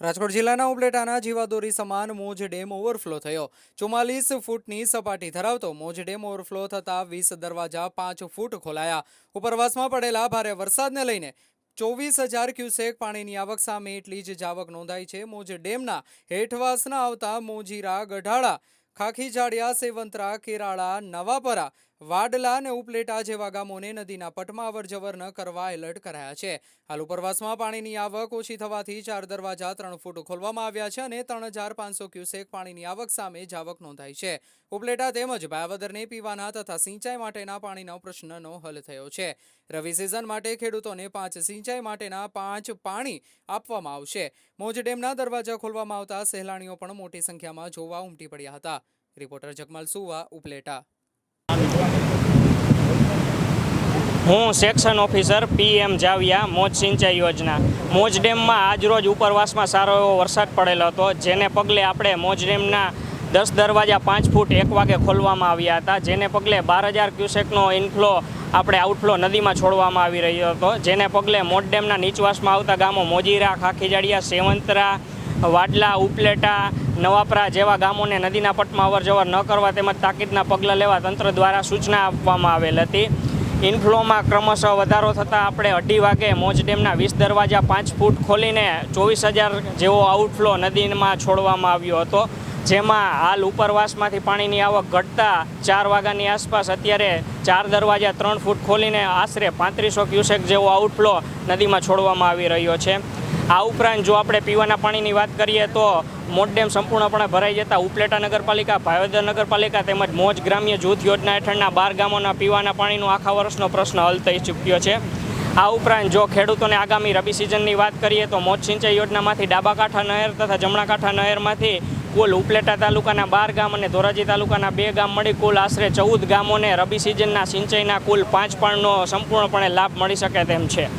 રાજકોટ જિલ્લાના ઉપલેટાના જીવાદોરી સમાન મોજ ડેમ ઓવરફ્લો થયો. ચુમ્માલીસ ફૂટની સપાટી ધરાવતો મોજ ડેમ ઓવરફ્લો થતાં વીસ દરવાજા પાંચ ફૂટ ખોલાયા. ઉપરવાસમાં પડેલા ભારે વરસાદને લઈને ચોવીસ હજાર ક્યુસેક પાણીની આવક સામે એટલી જ જાવક નોંધાઈ છે. મોજ ડેમના હેઠવાસના આવતા મોજીરા ગઢાળા, ખાખીજાડિયા, સેવંતરા, કેરાળા, નવાપરા વાડલા અને ઉપલેટા જેવા ગામોને નદીના પટમાં અવરજવર ન કરવા એલર્ટ કરાયા છે. હાલ ઉપરવાસમાં પાણીની આવક ઓછી થવાથી ચાર દરવાજા ત્રણ ફૂટ ખોલવામાં આવ્યા છે અને ત્રણ હજાર પાંચસો ક્યુસેક પાણીની આવક સામે જાવક નોંધાઈ છે. ઉપલેટા તેમજ ભાયાવદરને પીવાના તથા સિંચાઈ માટેના પાણીનો પ્રશ્નનો હલ થયો છે. રવિ સિઝન માટે ખેડૂતોને પાંચ સિંચાઈ માટેના પાંચ પાણી આપવામાં આવશે. મોજ ડેમના દરવાજા ખોલવામાં આવતા સહેલાણીઓ પણ મોટી સંખ્યામાં જોવા ઉમટી પડ્યા હતા. રિપોર્ટર જગમાલ સુવા, ઉપલેટા. હું સેક્શન ઓફિસર પીએમ જાવિયા, મોજ સિંચાઈ યોજના. મોજ ડેમમાં આજરોજ ઉપરવાસમાં સારો એવો વરસાદ પડેલો હતો, જેને પગલે આપણે મોજ ડેમના દસ દરવાજા પાંચ ફૂટ એક વાગે ખોલવામાં આવ્યા હતા, જેને પગલે બાર હજાર ક્યુસેકનો ઇનફ્લો આપણે આઉટફ્લો નદીમાં છોડવામાં આવી રહ્યો હતો, જેને પગલે મોજ ડેમના નીચવાસમાં આવતા ગામો મોજીરા, ખાખીજાડિયા, સેવંતરા, વાડલા, ઉપલેટા નવાપરા જેવા ગામોને નદીના પટમાં અવરજવર ન કરવા તેમજ તાકીદના પગલાં લેવા તંત્ર દ્વારા સૂચના આપવામાં આવેલ હતી. ઇનફ્લોમાં ક્રમશઃ વધારો થતાં આપણે અઢી વાગે મોજ ડેમના વીસ દરવાજા પાંચ ફૂટ ખોલીને ચોવીસ હજાર જેવો આઉટફ્લો નદીમાં છોડવામાં આવ્યો હતો. જેમાં હાલ ઉપરવાસમાંથી પાણીની આવક ઘટતા ચાર વાગ્યાની આસપાસ અત્યારે ચાર દરવાજા ત્રણ ફૂટ ખોલીને આશરે પાંત્રીસો ક્યુસેક જેવો આઉટફ્લો નદીમાં છોડવામાં આવી રહ્યો છે. આ ઉપરાંત જો આપણે પીવાના પાણીની વાત કરીએ તો મોટ ડેમ સંપૂર્ણપણે ભરાઈ જતા ઉપલેટા નગરપાલિકા, ભાવેદર નગરપાલિકા તેમજ મોજ ગ્રામ્ય જૂથ યોજના હેઠળના બાર ગામોના પીવાના પાણીનો આખા વર્ષનો પ્રશ્ન હલ થઈ ચૂક્યો છે. આ ઉપરાંત જો ખેડૂતોને આગામી રબી સિઝનની વાત કરીએ તો મોજ સિંચાઈ યોજનામાંથી ડાબા કાંઠા નહેર તથા જમણા કાંઠા નહેરમાંથી કુલ ઉપલેટા તાલુકાના બાર ગામ અને ધોરાજી તાલુકાના બે ગામ મળી કુલ આશરે ચૌદ ગામોને રબી સિઝનના સિંચાઈના કુલ પાંચ પાણનો સંપૂર્ણપણે લાભ મળી શકે તેમ છે.